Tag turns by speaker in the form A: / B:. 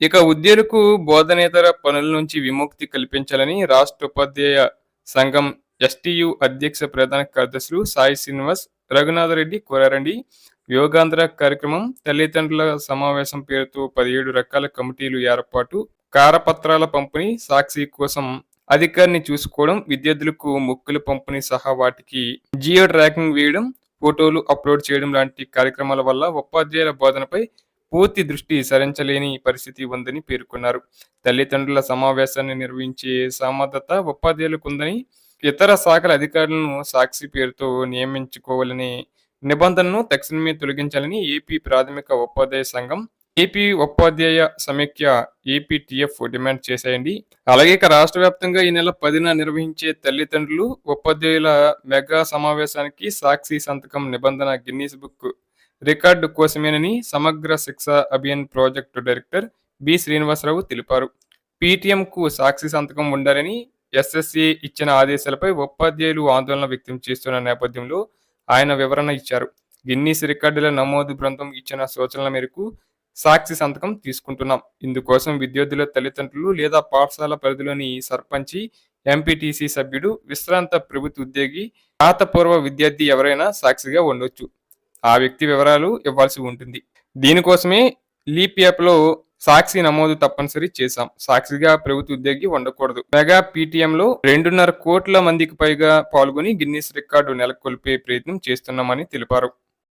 A: ఇక ఉద్యోగులకు బోధనేతర పనుల నుంచి విముక్తి కల్పించాలని రాష్ట్ర ఉపాధ్యాయ సంఘం ఎస్టీయు అధ్యక్ష ప్రధాన కార్యదర్శులు సాయి శ్రీనివాస్ రఘునాథరెడ్డి కోరారండి. యోగాంధ్ర కార్యక్రమం తల్లిదండ్రుల సమావేశం పేరుతో పదిహేడు రకాల కమిటీలు ఏర్పాటు కారపత్రాల పంపిణీ సాక్షి కోసం అధికారిని చూసుకోవడం విద్యార్థులకు ముక్కులు పంపిణీ సహా వాటికి జియో ట్రాకింగ్ వేయడం ఫోటోలు అప్లోడ్ చేయడం లాంటి కార్యక్రమాల వల్ల ఉపాధ్యాయుల బోధనపై పూర్తి దృష్టి సరించలేని పరిస్థితి ఉందని పేర్కొన్నారు. తల్లిదండ్రుల సమావేశాన్ని నిర్వహించే సమర్థత ఉపాధ్యాయులకు ఉందని ఇతర శాఖల అధికారులను సాక్షి పేరుతో నియమించుకోవాలని నిబంధనను తక్షణమే తొలగించాలని ఏపీ ప్రాథమిక ఉపాధ్యాయ సంఘం ఏపీ ఉపాధ్యాయ సమీక్ష ఏపీటీఎఫ్ డిమాండ్ చేశాయండి. అలాగే ఇక రాష్ట్ర వ్యాప్తంగా ఈ నెల పదిన నిర్వహించే తల్లిదండ్రులు ఉపాధ్యాయుల మెగా సమావేశానికి సాక్షి సంతకం నిబంధన Guinness book record కోసమేనని Samagra Shiksha Abhiyan project director B Srinivasarao తెలిపారు. పీటీఎంకు సాక్షి సంతకం ఉండాలని ఎస్ఎస్సి ఇచ్చిన ఆదేశాలపై ఉపాధ్యాయులు ఆందోళన వ్యక్తం చేస్తున్న నేపథ్యంలో ఆయన వివరణ ఇచ్చారు. గిన్నీస్ రికార్డుల నమోదు బృందం ఇచ్చిన సూచనల మేరకు సాక్షి సంతకం తీసుకుంటున్నాం. ఇందుకోసం విద్యార్థుల తల్లిదండ్రులు లేదా పాఠశాల పరిధిలోని సర్పంచి ఎంపీటీసీ సభ్యుడు విశ్రాంత ప్రభుత్వ ఉద్యోగి రాతపూర్వ విద్యార్థి ఎవరైనా సాక్షిగా ఉండొచ్చు. ఆ వ్యక్తి వివరాలు ఇవ్వాల్సి ఉంటుంది. దీనికోసమే లీప్ యాప్లో సాక్షి నమోదు తప్పనిసరి చేశాం. సాక్షిగా ప్రభుత్వ ఉద్యోగి ఉండకూడదు. మెగా పీటీఎంలో రెండున్నర కోట్ల మందికి పైగా పాల్గొని గిన్నీస్ రికార్డు నెలకొల్పే ప్రయత్నం చేస్తున్నామని తెలిపారు.